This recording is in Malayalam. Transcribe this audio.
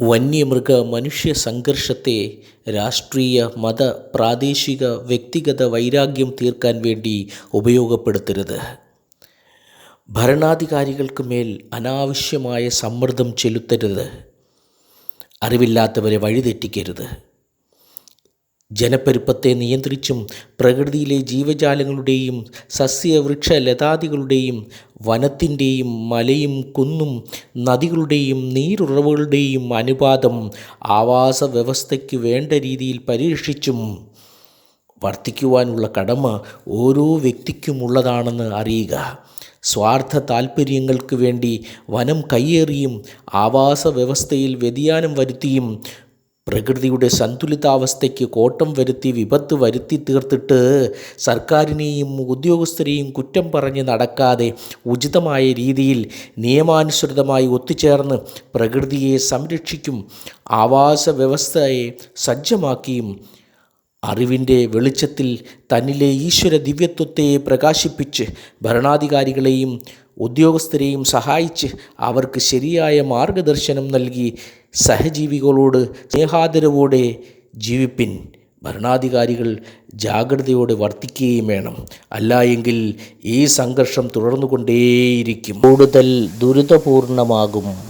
വന്യമൃഗ മനുഷ്യ സംഘർഷത്തെ രാഷ്ട്രീയ മത പ്രാദേശിക വ്യക്തിഗത വൈരാഗ്യം തീർക്കാൻ വേണ്ടി ഉപയോഗപ്പെടുത്തരുത്. ഭരണാധികാരികൾക്ക് മേൽ അനാവശ്യമായ സമ്മർദ്ദം ചെലുത്തരുത്. അറിവില്ലാത്തവരെ വഴിതെറ്റിക്കരുത്. ജനപ്പെരുപ്പത്തെ നിയന്ത്രിച്ചും പ്രകൃതിയിലെ ജീവജാലങ്ങളുടെയും സസ്യവൃക്ഷ ലതാദികളുടെയും വനത്തിന്റെയും മലയും കുന്നും നദികളുടെയും നീരുറവുകളുടെയും അനുപാതം ആവാസ വ്യവസ്ഥയ്ക്ക് വേണ്ട രീതിയിൽ പരിരക്ഷിച്ചും വർദ്ധിക്കുവാനുള്ള കടമ ഓരോ വ്യക്തിക്കുമുള്ളതാണെന്ന് അറിയുക. സ്വാർത്ഥ താൽപ്പര്യങ്ങൾക്ക് വേണ്ടി വനം കയ്യേറിയും ആവാസ വ്യവസ്ഥയിൽ വ്യതിയാനം വരുത്തിയും പ്രകൃതിയുടെ സന്തുലിതാവസ്ഥയ്ക്ക് കോട്ടം വരുത്തി വിപത്ത് വരുത്തി തീർത്തിട്ട് സർക്കാരിനെയും ഉദ്യോഗസ്ഥരെയും കുറ്റം പറഞ്ഞ് നടക്കാതെ ഉചിതമായ രീതിയിൽ നിയമാനുസൃതമായി ഒത്തുചേർന്ന് പ്രകൃതിയെ സംരക്ഷിക്കും ആവാസ വ്യവസ്ഥയെ സജ്ജമാക്കിയും അറിവിന്റെ വെളിച്ചത്തിൽ തന്നിലെ ഈശ്വര ദിവ്യത്വത്തെ പ്രകാശിപ്പിച്ച് ഭരണാധികാരികളെയും ഉദ്യോഗസ്ഥരെയും സഹായിച്ച് അവർക്ക് ശരിയായ മാർഗദർശനം നൽകി സഹജീവികളോട് സ്നേഹാദരവോടെ ജീവിപ്പിൻ. ഭരണാധികാരികൾ ജാഗ്രതയോടെ വർത്തിക്കുകയും വേണം. അല്ല എങ്കിൽ ഈ സംഘർഷം തുടർന്നുകൊണ്ടേയിരിക്കും. കൂടുതൽ ദുരിതപൂർണമാകും.